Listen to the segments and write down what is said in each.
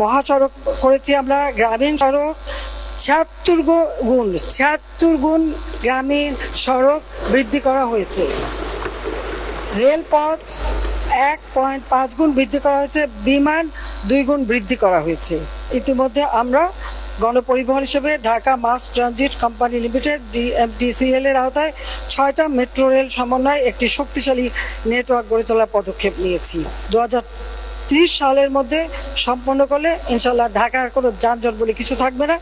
মহাসড়ক করেছি আমরা, গ্রামীণ সড়ক, ছিয়াত্তর গুণ ছিয়াত্তর গুণ গ্রামীণ সড়ক বৃদ্ধি করা হয়েছে। রেলপথ এক পয়েন্ট পাঁচ গুণ বৃদ্ধি করা হয়েছে, বিমান দুই গুণ বৃদ্ধি করা হয়েছে। ইতিমধ্যে আমরা গণপরিবহন হিসেবে Dhaka mass transit company limited, DMTCL এর আওতায় ছয়টা মেট্রো রেল সমন্বয়ে একটি শক্তিশালী নেটওয়ার্ক গড়ে তোলার পদক্ষেপ নিয়েছি। দু হাজার ত্রিশ সালের মধ্যে সম্পন্ন করলে ইনশাল্লাহ ঢাকার কোনো যানজট বলে কিছু থাকবে না।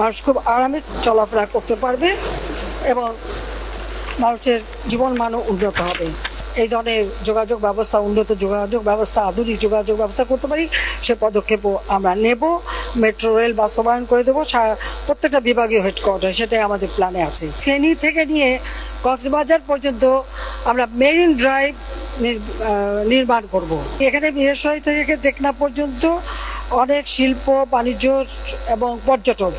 মানুষ খুব আরামে চলাফেরা করতে পারবে এবং মানুষের জীবন মানও উন্নত হবে। এই ধরনের যোগাযোগ ব্যবস্থা, উন্নত যোগাযোগ ব্যবস্থা, আধুনিক যোগাযোগ ব্যবস্থা করতে পারি, সে পদক্ষেপও আমরা নেব। মেট্রো, রেল বাস্তবায়ন করে দেবো। প্রত্যেকটা বিভাগীয় হেডকোয়ার্টার সেটাই আমাদের প্ল্যানে আছে। ফেনী থেকে নিয়ে কক্সবাজার পর্যন্ত আমরা মেরিন ড্রাইভ নির্মাণ করব। এখানে বীরসরাই থেকে টেকনা পর্যন্ত অনেক শিল্প, বাণিজ্য এবং পর্যটন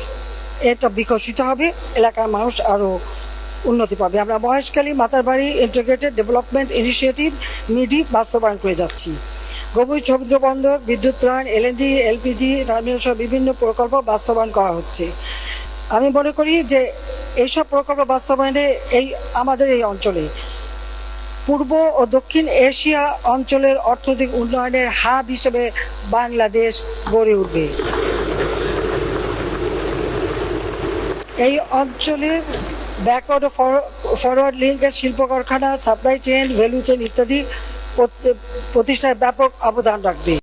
এটা বিকশিত হবে। এলাকার মানুষ আরও উন্নতি পাবে। আমরা Maheshkhali Matarbari integrated development initiative MIDI বাস্তবায়ন করে যাচ্ছি। গভীর সমুদ্র বন্দর বিদ্যুৎ প্লান এলএনজি, এলপিজি, টার্মিনাল সহ বিভিন্ন প্রকল্প বাস্তবায়ন করা হচ্ছে। আমি মনে করি যে এইসব প্রকল্প বাস্তবায়নে এই আমাদের এই অঞ্চলে পূর্ব ও দক্ষিণ এশিয়া অঞ্চলের অর্থনৈতিক উন্নয়নের হাব হিসেবে বাংলাদেশ গড়ে উঠবে। এই অঞ্চলের ব্যাকওয়ার্ড ও ফরওয়ার্ড লিঙ্কের শিল্প কারখানা সাপ্লাই চেইন ভ্যালু চেইন ইত্যাদি প্রতিষ্ঠায় ব্যাপক অবদান রাখবে।